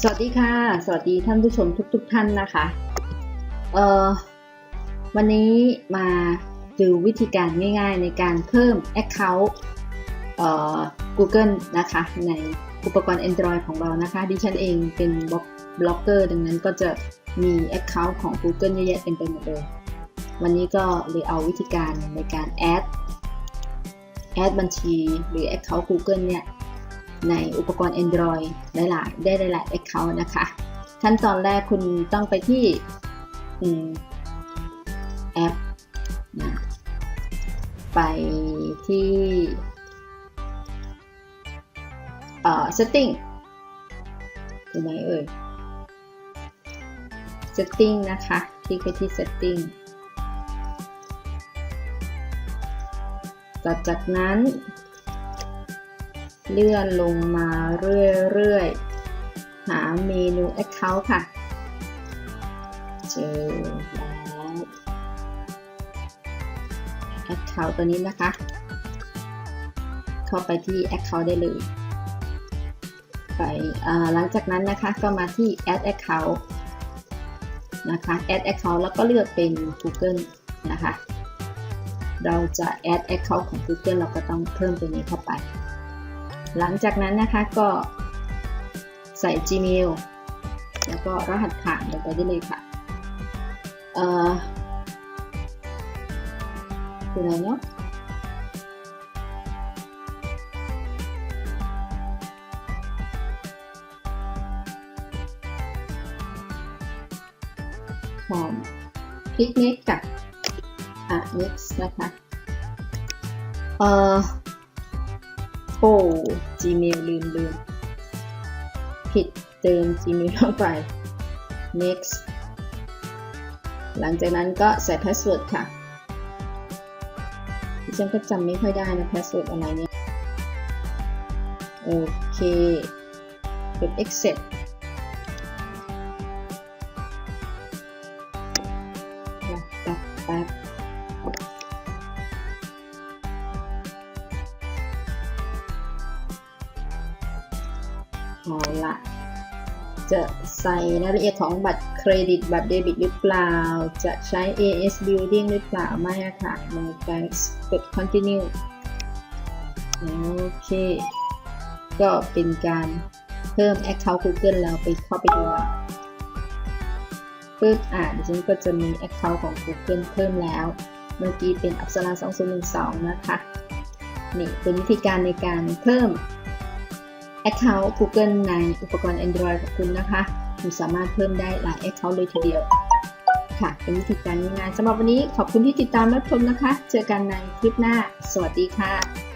สวัสดีค่ะ สวัสดีท่านผู้ชมทุกๆทท่านนะคะเอ่อวันนี้มาดูวิธีการง่ายๆในการเพิ่ม Account เอ่อ Google นะคะในอุปกรณ์ Android ของเรานะคะ ดิฉันเองเป็นบล็อกบล็อกเกอร์ดังนั้นก็จะมี Account ของ Google เยอะแยะเต็มไปหมดเลยวันนี้ก็เลยเอาวิธีการในการ add add บัญชีหรือ Account Google เนี่ย ในอุปกรณ์ Android หลายๆ ได้หลายๆ Account นะคะ ขั้นตอนแรกคุณต้องไปที่แอปนะไปที่เอ่อ setting อยู่ไหนเอ่ย setting นะคะ คลิกไปที่ setting ต่อจากนั้น เลื่อนลงมาเรื่อยๆ หาเมนู Account ค่ะ เจอแล้ว Account ตัวนี้นะคะ เข้าไปที่ Account ได้เลย ไปหลังจากนั้นนะคะก็มาที่ Add Account นะคะ Add Account แล้วก็เลือกเป็น Google นะคะ เราจะ Add Account ของ Google เราก็ต้องเพิ่มตัวนี้เข้าไป หลังจากนั้นนะคะก็ใส่ Gmail แล้วก็รหัสผ่านลงไปได้เลยค่ะ เอ่อคืออะไรเนาะหอมคลิก next กับอะ next นะคะ เอ่อ โอ้ Gmail ลืมลืมผิดเติม Gmail เข้าไป next หลังจากนั้นก็ใส่ password ค่ะดิฉันก็จำไม่ค่อยได้นะ password อะไรเนี่ย โอเคกด accept แป๊บแป๊บ เอาละจะใส่รายละเอียดของบัตรเครดิต บัตรเดบิตหรือเปล่า จะใช้ AS Building หรือเปล่า ไม่ค่ะ no thanks กด continue โอเค ก็เป็นการเพิ่ม Account Google แล้วไปเข้าไปดูปึ๊บอ่าดิฉันก็จะมี Account ของ Google เพิ่มแล้ว เมื่อกี้เป็นอัปสรา2012 นะคะ นี่เป็นวิธีการในการเพิ่ม Account Google ในอุปกรณ์ Android ของคุณนะคะ คุณสามารถเพิ่มได้หลาย Account เลยทีเดียว ค่ะ เป็นวิธีการง่ายๆสำหรับวันนี้ขอบคุณที่ติดตามรับชมนะคะ เจอกันในคลิปหน้า สวัสดีค่ะ